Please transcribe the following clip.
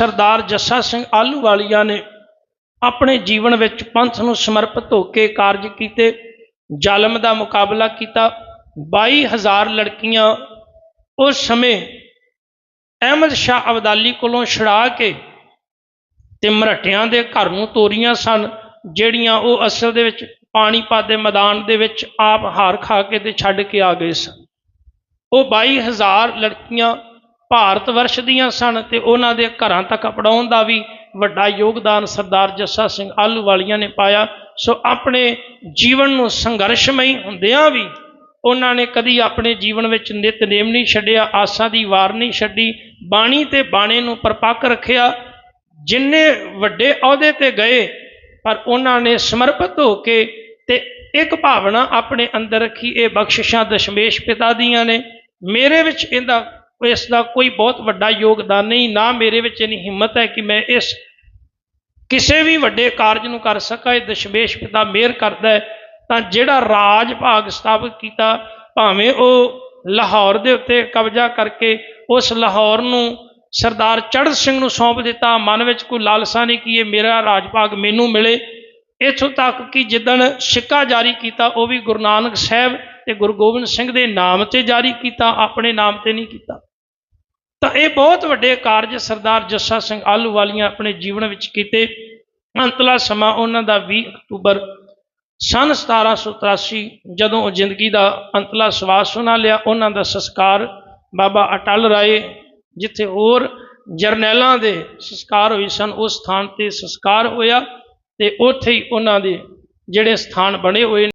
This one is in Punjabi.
ਸਰਦਾਰ ਜੱਸਾ ਸਿੰਘ ਆਲੂਵਾਲੀਆ ਨੇ ਆਪਣੇ ਜੀਵਨ ਵਿੱਚ ਪੰਥ ਨੂੰ ਸਮਰਪਿਤ ਹੋ ਕੇ ਕਾਰਜ ਕੀਤੇ, ਜ਼ਾਲਮ ਦਾ ਮੁਕਾਬਲਾ ਕੀਤਾ 22000 ਲੜਕੀਆਂ ਉਸ ਸਮੇਂ ਅਹਿਮਦ ਸ਼ਾਹ ਅਬਦਾਲੀ ਕੋਲੋਂ ਛੁਡਾ ਕੇ ਤੇ ਮਰਹਟਿਆਂ ਦੇ ਘਰ ਨੂੰ ਤੋਰੀਆਂ ਸਨ, ਜਿਹੜੀਆਂ ਉਹ ਅਸਲ ਦੇ ਵਿੱਚ ਪਾਣੀਪਤ ਦੇ ਮੈਦਾਨ ਦੇ ਵਿੱਚ ਆਪ ਹਾਰ ਖਾ ਕੇ ਤੇ ਛੱਡ ਕੇ ਆ ਗਏ ਸਨ। ਉਹ 22000 ਲੜਕੀਆਂ ਭਾਰਤ ਵਰਸ਼ ਦੀਆਂ ਸਨ ਤੇ ਉਹਨਾਂ ਦੇ ਘਰਾਂ ਤੱਕ ਪੜਾਉਣ ਦਾ ਵੀ ਵੱਡਾ ਯੋਗਦਾਨ ਸਰਦਾਰ ਜੱਸਾ ਸਿੰਘ ਆਲੂ ਵਾਲੀਆਂ ਨੇ ਪਾਇਆ। ਸੋ ਆਪਣੇ ਜੀਵਨ ਨੂੰ ਸੰਘਰਸ਼ਮਈ ਹੁੰਦਿਆਂ ਵੀ ਉਹਨਾਂ ਨੇ ਕਦੀ ਆਪਣੇ ਜੀਵਨ ਵਿੱਚ ਨਿਤਨੇਮ ਨਹੀਂ ਛੱਡਿਆ, ਆਸਾਂ ਦੀ ਵਾਰ ਨਹੀਂ ਛੱਡੀ, ਬਾਣੀ ਤੇ ਬਾਣੇ ਨੂੰ ਪਰਪੱਕ ਰੱਖਿਆ। ਜਿੰਨੇ ਵੱਡੇ ਅਹੁਦੇ ਤੇ ਗਏ, ਪਰ ਉਹਨਾਂ ਨੇ ਸਮਰਪਿਤ ਹੋ ਕੇ ਤੇ ਇੱਕ ਭਾਵਨਾ ਆਪਣੇ ਅੰਦਰ ਰੱਖੀ, ਇਹ ਬਖਸ਼ਿਸ਼ਾਂ ਦਸ਼ਮੇਸ਼ ਪਿਤਾ ਦੀਆਂ ਨੇ। ਮੇਰੇ ਵਿੱਚ ਇਹਦਾ ਇਸ ਦਾ ਕੋਈ ਬਹੁਤ ਵੱਡਾ ਯੋਗਦਾਨ ਨਹੀਂ, ਨਾ ਮੇਰੇ ਵਿੱਚ ਇਨੀ ਹਿੰਮਤ ਹੈ ਕਿ ਮੈਂ ਇਸ ਕਿਸੇ ਵੀ ਵੱਡੇ ਕਾਰਜ ਨੂੰ ਕਰ ਸਕਾਂ, ਇਹ ਦਸ਼ਮੇਸ਼ ਪਿਤਾ ਮਿਹਰ ਕਰਦਾ ਹੈ। ਤਾਂ ਜਿਹੜਾ ਰਾਜ ਭਾਗ ਸਥਾਪਿਤ ਕੀਤਾ, ਭਾਵੇਂ ਉਹ ਲਾਹੌਰ ਦੇ ਉੱਤੇ ਕਬਜ਼ਾ ਕਰਕੇ ਉਸ ਲਾਹੌਰ ਨੂੰ ਸਰਦਾਰ ਚੜ੍ਹ ਸਿੰਘ ਨੂੰ ਸੌਂਪ ਦਿੱਤਾ, ਮਨ ਵਿੱਚ ਕੋਈ ਲਾਲਸਾ ਨਹੀਂ ਕਿ ਇਹ ਮੇਰਾ ਰਾਜ ਭਾਗ ਮੈਨੂੰ ਮਿਲੇ। ਇੱਥੋਂ ਤੱਕ ਕਿ ਜਿੱਦਣ ਸਿੱਕਾ ਜਾਰੀ ਕੀਤਾ, ਉਹ ਵੀ ਗੁਰੂ ਨਾਨਕ ਸਾਹਿਬ ਤੇ ਗੁਰੂ ਗੋਬਿੰਦ ਸਿੰਘ ਦੇ ਨਾਮ ਤੇ ਜਾਰੀ ਕੀਤਾ, ਆਪਣੇ ਨਾਮ ਤੇ ਨਹੀਂ ਕੀਤਾ। ਤਾਂ ਇਹ ਬਹੁਤ ਵੱਡੇ ਕਾਰਜ ਸਰਦਾਰ ਜੱਸਾ ਸਿੰਘ ਆਲੂਵਾਲੀਆਂ ਆਪਣੇ ਜੀਵਨ ਵਿੱਚ ਕੀਤੇ। ਅੰਤਲਾ ਸਮਾਂ ਉਹਨਾਂ ਦਾ 20 ਅਕਤੂਬਰ ਸਨ 1783 ਜਦੋਂ ਉਹ ਜ਼ਿੰਦਗੀ ਦਾ ਅੰਤਲਾ ਸਵਾਸ ਸੁਣਾ ਲਿਆ। ਉਹਨਾਂ ਦਾ ਸੰਸਕਾਰ ਬਾਬਾ ਅਟਲ ਰਾਏ, ਜਿੱਥੇ ਹੋਰ ਜਰਨੈਲਾਂ ਦੇ ਸੰਸਕਾਰ ਹੋਏ ਸਨ, ਉਸ ਸਥਾਨ ਤੇ ਸੰਸਕਾਰ ਹੋਇਆ ਤੇ ਉੱਥੇ ਹੀ ਉਹਨਾਂ ਦੇ ਜਿਹੜੇ ਸਥਾਨ ਬਣੇ ਹੋਏ